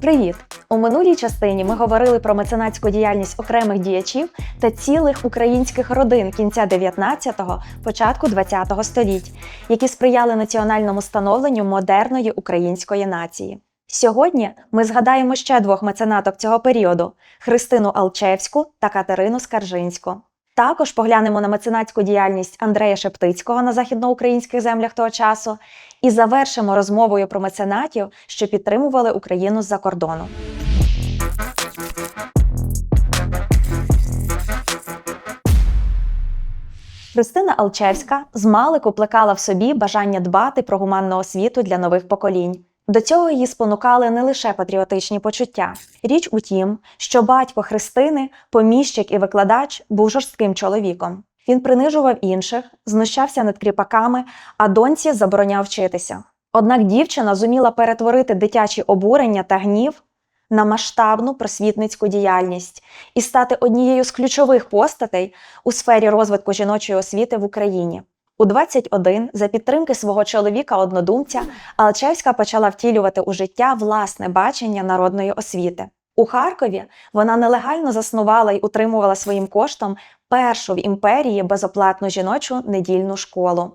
Привіт! У минулій частині ми говорили про меценатську діяльність окремих діячів та цілих українських родин кінця 19-го, початку 20-го століть, які сприяли національному становленню модерної української нації. Сьогодні ми згадаємо ще двох меценаток цього періоду: Христину Алчевську та Катерину Скаржинську. Також поглянемо на меценатську діяльність Андрея Шептицького на західноукраїнських землях того часу і завершимо розмовою про меценатів, що підтримували Україну з-за кордону. Христина Алчевська змалику плекала в собі бажання дбати про гуманну освіту для нових поколінь. До цього її спонукали не лише патріотичні почуття. Річ у тім, що батько Христини, поміщик і викладач, був жорстким чоловіком. Він принижував інших, знущався над кріпаками, а доньці забороняв вчитися. Однак дівчина зуміла перетворити дитячі обурення та гнів на масштабну просвітницьку діяльність і стати однією з ключових постатей у сфері розвитку жіночої освіти в Україні. У 21 за підтримки свого чоловіка-однодумця Алчевська почала втілювати у життя власне бачення народної освіти. У Харкові вона нелегально заснувала й утримувала своїм коштом першу в імперії безоплатну жіночу недільну школу,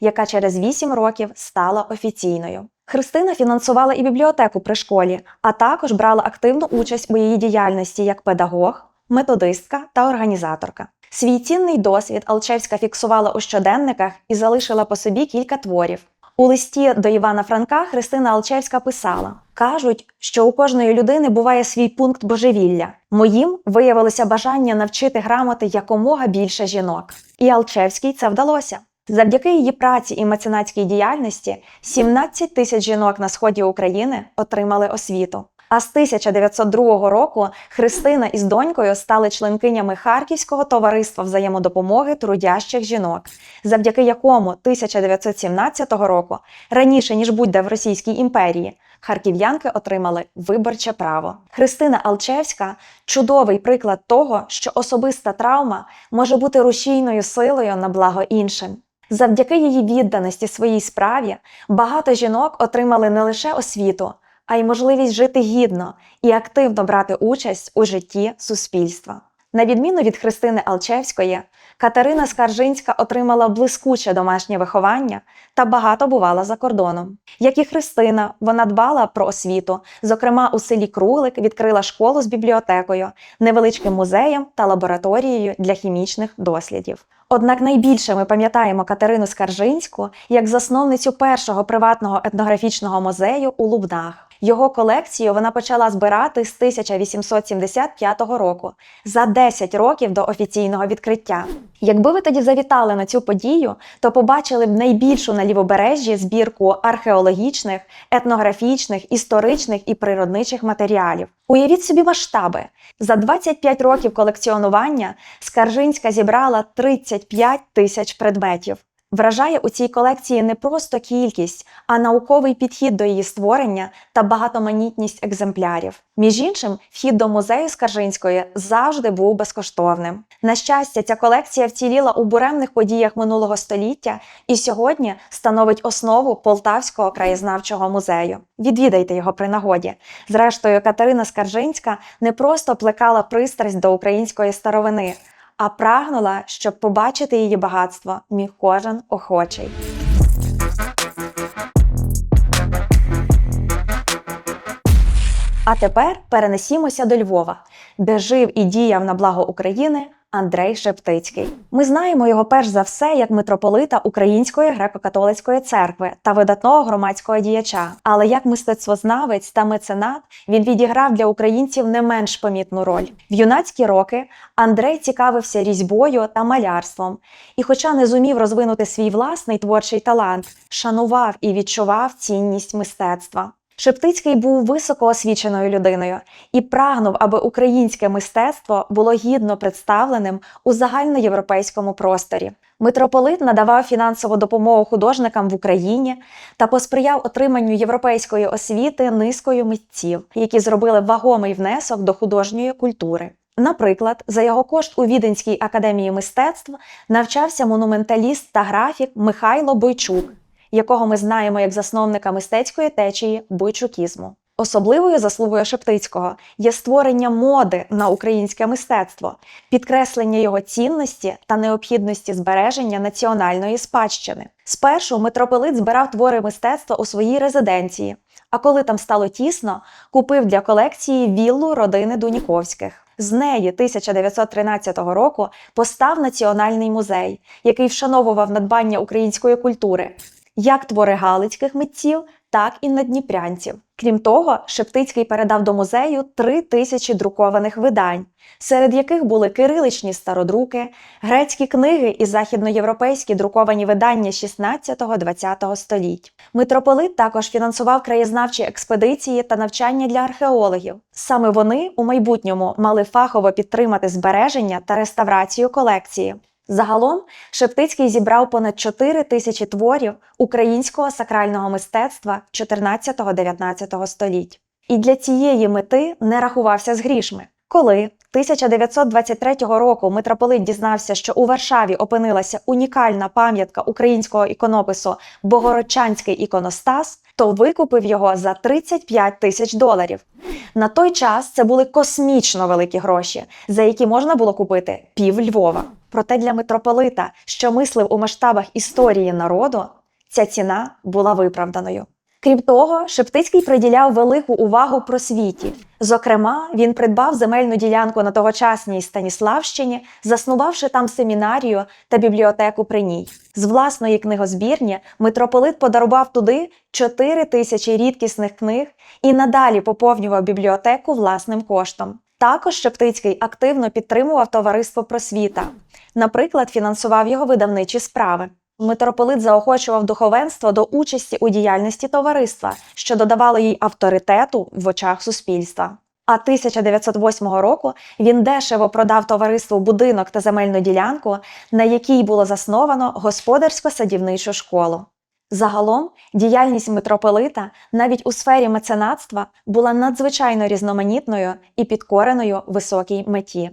яка через 8 років стала офіційною. Христина фінансувала і бібліотеку при школі, а також брала активну участь у її діяльності як педагог, методистка та організаторка. Свій цінний досвід Алчевська фіксувала у щоденниках і залишила по собі кілька творів. У листі до Івана Франка Христина Алчевська писала: кажуть, що у кожної людини буває свій пункт божевілля. Моїм виявилося бажання навчити грамоти якомога більше жінок. І Алчевській це вдалося. Завдяки її праці і меценатській діяльності 17 тисяч жінок на сході України отримали освіту. А з 1902 року Христина із донькою стали членкинями Харківського товариства взаємодопомоги трудящих жінок, завдяки якому 1917 року, раніше ніж будь-де в Російській імперії, харків'янки отримали виборче право. Христина Алчевська чудовий приклад того, що особиста травма може бути рушійною силою на благо іншим. Завдяки її відданості своїй справі багато жінок отримали не лише освіту, а й можливість жити гідно і активно брати участь у житті суспільства. На відміну від Христини Алчевської, Катерина Скаржинська отримала блискуче домашнє виховання та багато бувала за кордоном. Як і Христина, вона дбала про освіту. Зокрема, у селі Круглик відкрила школу з бібліотекою, невеличким музеєм та лабораторією для хімічних дослідів. Однак найбільше ми пам'ятаємо Катерину Скаржинську як засновницю першого приватного етнографічного музею у Лубнах. Його колекцію вона почала збирати з 1875 року, за 10 років до офіційного відкриття. Якби ви тоді завітали на цю подію, то побачили б найбільшу на лівобережжі збірку археологічних, етнографічних, історичних і природничих матеріалів. Уявіть собі масштаби. За 25 років колекціонування Скаржинська зібрала 35 тисяч предметів. Вражає у цій колекції не просто кількість, а науковий підхід до її створення та багатоманітність екземплярів. Між іншим, вхід до музею Скаржинської завжди був безкоштовним. На щастя, ця колекція вціліла у буремних подіях минулого століття і сьогодні становить основу Полтавського краєзнавчого музею. Відвідайте його при нагоді. Зрештою, Катерина Скаржинська не просто плекала пристрасть до української старовини а прагнула, щоб побачити її багатство міг кожен охочий. А тепер перенесімося до Львова, де жив і діяв на благо України Андрей Шептицький. Ми знаємо його перш за все як митрополита Української греко-католицької церкви та видатного громадського діяча. Але як мистецтвознавець та меценат він відіграв для українців не менш помітну роль. В юнацькі роки Андрей цікавився різьбою та малярством, і, хоча не зумів розвинути свій власний творчий талант, шанував і відчував цінність мистецтва. Шептицький був високоосвіченою людиною і прагнув, аби українське мистецтво було гідно представленим у загальноєвропейському просторі. Митрополит надавав фінансову допомогу художникам в Україні та посприяв отриманню європейської освіти низкою митців, які зробили вагомий внесок до художньої культури. Наприклад, за його кошт у Віденській академії мистецтв навчався монументаліст та графік Михайло Бойчук, якого ми знаємо як засновника мистецької течії бойчукізму. Особливою заслугою Шептицького є створення моди на українське мистецтво, підкреслення його цінності та необхідності збереження національної спадщини. Спершу митрополит збирав твори мистецтва у своїй резиденції, а коли там стало тісно, купив для колекції віллу родини Дуніковських. З неї 1913 року постав Національний музей, який вшановував надбання української культури, як твори галицьких митців, так і надніпрянців. Крім того, Шептицький передав до музею три тисячі друкованих видань, серед яких були кириличні стародруки, грецькі книги і західноєвропейські друковані видання 16-20 століть. Митрополит також фінансував краєзнавчі експедиції та навчання для археологів. Саме вони у майбутньому мали фахово підтримати збереження та реставрацію колекції. Загалом Шептицький зібрав понад 4 тисячі творів українського сакрального мистецтва 14-19 століть. І для цієї мети не рахувався з грішми. Коли 1923 року митрополит дізнався, що у Варшаві опинилася унікальна пам'ятка українського іконопису Богородчанський іконостас, то викупив його за 35 тисяч доларів. На той час це були космічно великі гроші, за які можна було купити пів Львова. Проте для митрополита, що мислив у масштабах історії народу, ця ціна була виправданою. Крім того, Шептицький приділяв велику увагу просвіті. Зокрема, він придбав земельну ділянку на тогочасній Станіславщині, заснувавши там семінарію та бібліотеку при ній. З власної книгозбірні митрополит подарував туди 4 тисячі рідкісних книг і надалі поповнював бібліотеку власним коштом. Також Шептицький активно підтримував товариство просвіта, наприклад, фінансував його видавничі справи. Митрополит заохочував духовенство до участі у діяльності товариства, що додавало їй авторитету в очах суспільства. А 1908 року він дешево продав товариству будинок та земельну ділянку, на якій було засновано господарсько-садівничу школу. Загалом діяльність митрополита навіть у сфері меценатства була надзвичайно різноманітною і підкореною високій меті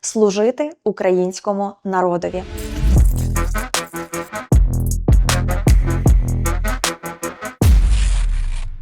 служити українському народові.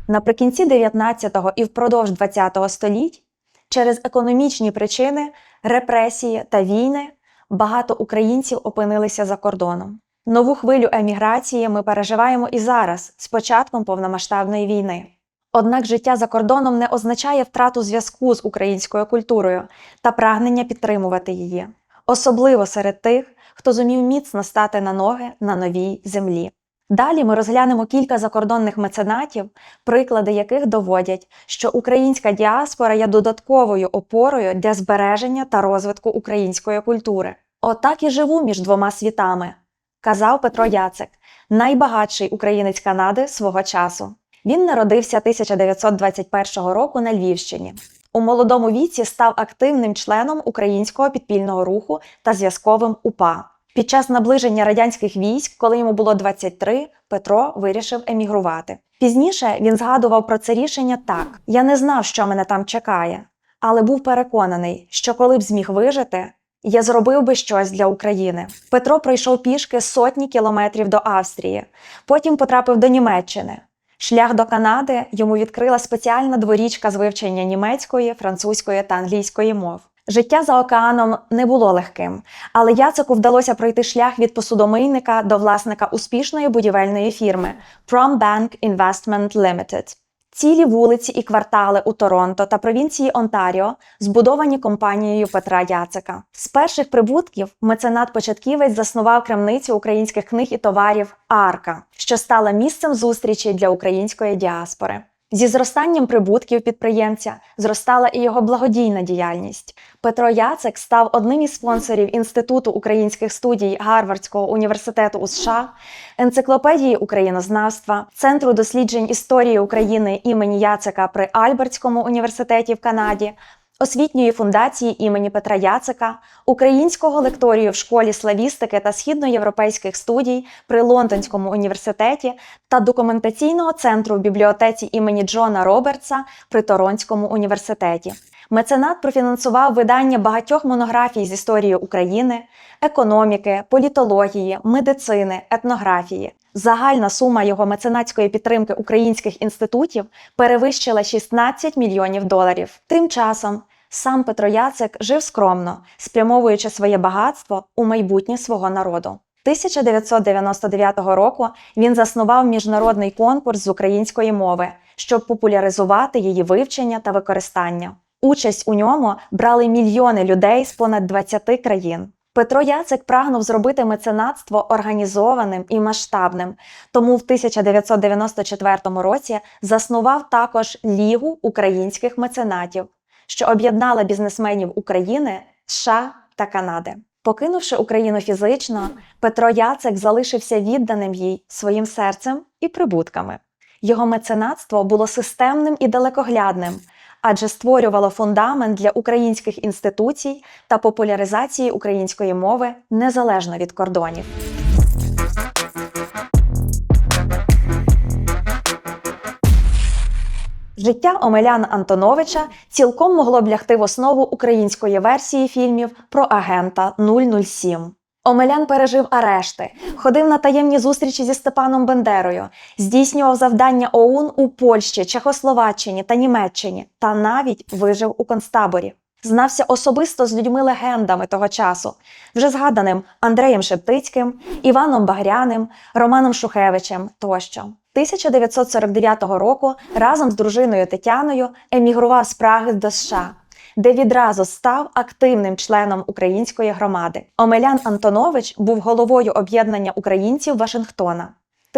Наприкінці 19-го і впродовж 20-го століть через економічні причини, репресії та війни багато українців опинилися за кордоном. Нову хвилю еміграції ми переживаємо і зараз, з початком повномасштабної війни. Однак життя за кордоном не означає втрату зв'язку з українською культурою та прагнення підтримувати її, особливо серед тих, хто зумів міцно стати на ноги на новій землі. Далі ми розглянемо кілька закордонних меценатів, приклади яких доводять, що українська діаспора є додатковою опорою для збереження та розвитку української культури. Отак і живу між двома світами, казав Петро Яцик, найбагатший українець Канади свого часу. Він народився 1921 року на Львівщині. У молодому віці став активним членом українського підпільного руху та зв'язковим УПА. Під час наближення радянських військ, коли йому було 23, Петро вирішив емігрувати. Пізніше він згадував про це рішення так: я не знав, що мене там чекає, але був переконаний, що коли б зміг вижити, я зробив би щось для України. Петро пройшов пішки сотні кілометрів до Австрії, потім потрапив до Німеччини. Шлях до Канади йому відкрила спеціальна дворічка з вивчення німецької, французької та англійської мов. Життя за океаном не було легким, але Яцеку вдалося пройти шлях від посудомийника до власника успішної будівельної фірми Prombank Investment Limited. Цілі вулиці і квартали у Торонто та провінції Онтаріо збудовані компанією Петра Яцика. З перших прибутків меценат-початківець заснував крамницю українських книг і товарів Арка, що стала місцем зустрічі для української діаспори. Зі зростанням прибутків підприємця зростала і його благодійна діяльність. Петро Яцек став одним із спонсорів Інституту українських студій Гарвардського університету у США, енциклопедії українознавства, Центру досліджень історії України імені Яцека при Альбертському університеті в Канаді, освітньої фундації імені Петра Яцека, українського лекторію в школі славістики та східноєвропейських студій при Лондонському університеті та документаційного центру в бібліотеці імені Джона Робертса при Торонському університеті. Меценат профінансував видання багатьох монографій з історії України, економіки, політології, медицини, етнографії. Загальна сума його меценатської підтримки українських інститутів перевищила 16 мільйонів доларів. Тим часом сам Петро Яцик жив скромно, спрямовуючи своє багатство у майбутнє свого народу. 1999 року він заснував міжнародний конкурс з української мови, щоб популяризувати її вивчення та використання. Участь у ньому брали мільйони людей з понад 20 країн. Петро Яцик прагнув зробити меценатство організованим і масштабним, тому в 1994 році заснував також Лігу українських меценатів, що об'єднала бізнесменів України, США та Канади. Покинувши Україну фізично, Петро Яцик залишився відданим їй своїм серцем і прибутками. Його меценатство було системним і далекоглядним, адже створювало фундамент для українських інституцій та популяризації української мови незалежно від кордонів. Життя Омеляна Антоновича цілком могло б лягти в основу української версії фільмів про агента 007. Омелян пережив арешти, ходив на таємні зустрічі зі Степаном Бендерою, здійснював завдання ОУН у Польщі, Чехословаччині та Німеччині та навіть вижив у концтаборі. Знався особисто з людьми-легендами того часу, вже згаданим Андреєм Шептицьким, Іваном Багряним, Романом Шухевичем тощо. 1949 року разом з дружиною Тетяною емігрував з Праги до США, де відразу став активним членом української громади. Омелян Антонович був головою об'єднання українців Вашингтона.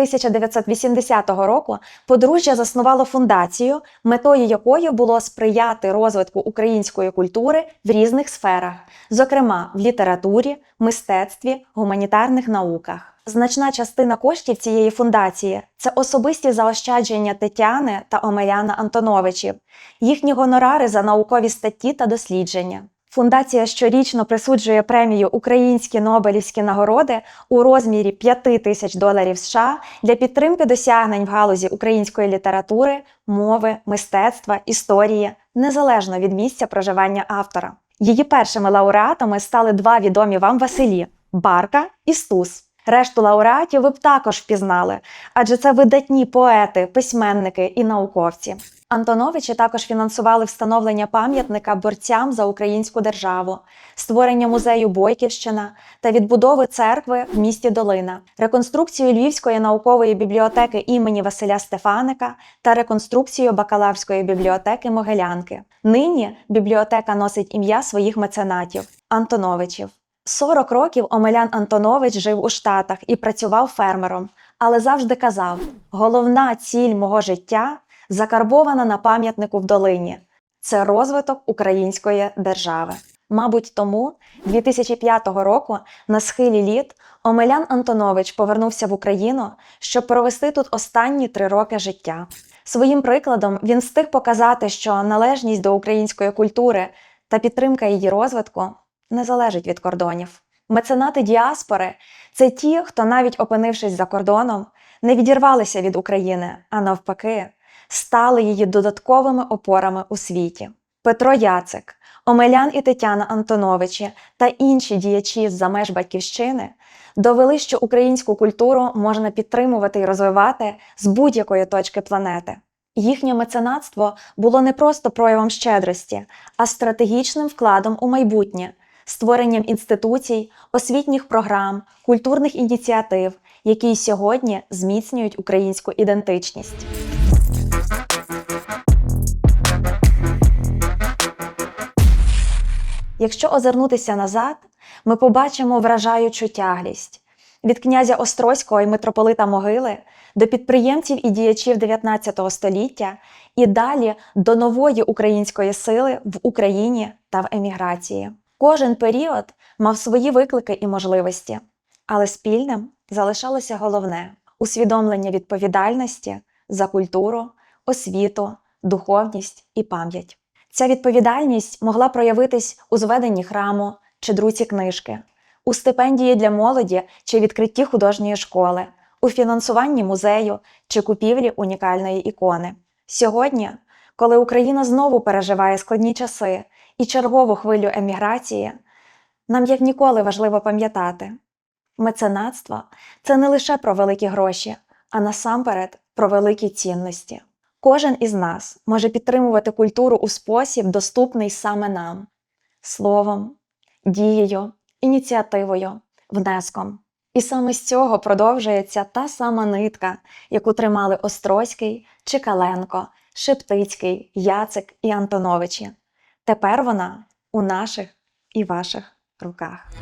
1980 року подружжя заснувало фундацію, метою якої було сприяти розвитку української культури в різних сферах, зокрема в літературі, мистецтві, гуманітарних науках. Значна частина коштів цієї фундації це особисті заощадження Тетяни та Омеляна Антоновичів, їхні гонорари за наукові статті та дослідження. Фундація щорічно присуджує премію Українські Нобелівські нагороди у розмірі 5 тисяч доларів США для підтримки досягнень в галузі української літератури, мови, мистецтва, історії, незалежно від місця проживання автора. Її першими лауреатами стали два відомі вам Василі Барка і Стус. Решту лауреатів ви б також впізнали, адже це видатні поети, письменники і науковці. Антоновичі також фінансували встановлення пам'ятника борцям за українську державу, створення музею Бойківщина та відбудови церкви в місті Долина, реконструкцію Львівської наукової бібліотеки імені Василя Стефаника та реконструкцію бакалаврської бібліотеки Могилянки. Нині бібліотека носить ім'я своїх меценатів Антоновичів. 40 років Омелян Антонович жив у Штатах і працював фермером, але завжди казав: головна ціль мого життя закарбована на пам'ятнику в долині це розвиток української держави. Мабуть, тому 2005 року на схилі літ Омелян Антонович повернувся в Україну, щоб провести тут останні три роки життя. Своїм прикладом він встиг показати, що належність до української культури та підтримка її розвитку не залежить від кордонів. Меценати діаспори це ті, хто, навіть опинившись за кордоном, не відірвалися від України, а навпаки, стали її додатковими опорами у світі. Петро Яцик, Омелян і Тетяна Антоновичі та інші діячі з-за меж батьківщини довели, що українську культуру можна підтримувати і розвивати з будь-якої точки планети. Їхнє меценатство було не просто проявом щедрості, а стратегічним вкладом у майбутнє, створенням інституцій, освітніх програм, культурних ініціатив, які сьогодні зміцнюють українську ідентичність. Якщо озирнутися назад, ми побачимо вражаючу тяглість від князя Острозького і митрополита Могили до підприємців і діячів 19 століття і далі до нової української сили в Україні та в еміграції. Кожен період мав свої виклики і можливості, але спільним залишалося головне усвідомлення відповідальності за культуру, освіту, духовність і пам'ять. Ця відповідальність могла проявитись у зведенні храму чи друці книжки, у стипендії для молоді чи відкритті художньої школи, у фінансуванні музею чи купівлі унікальної ікони. Сьогодні, коли Україна знову переживає складні часи і чергову хвилю еміграції, нам як ніколи важливо пам'ятати, Меценатство це не лише про великі гроші, а насамперед про великі цінності. Кожен із нас може підтримувати культуру у спосіб, доступний саме нам словом, дією, ініціативою, внеском. І саме з цього продовжується та сама нитка, яку тримали Острозький, Чекаленко, Шептицький, Яцик і Антоновичі. Тепер вона у наших і ваших руках.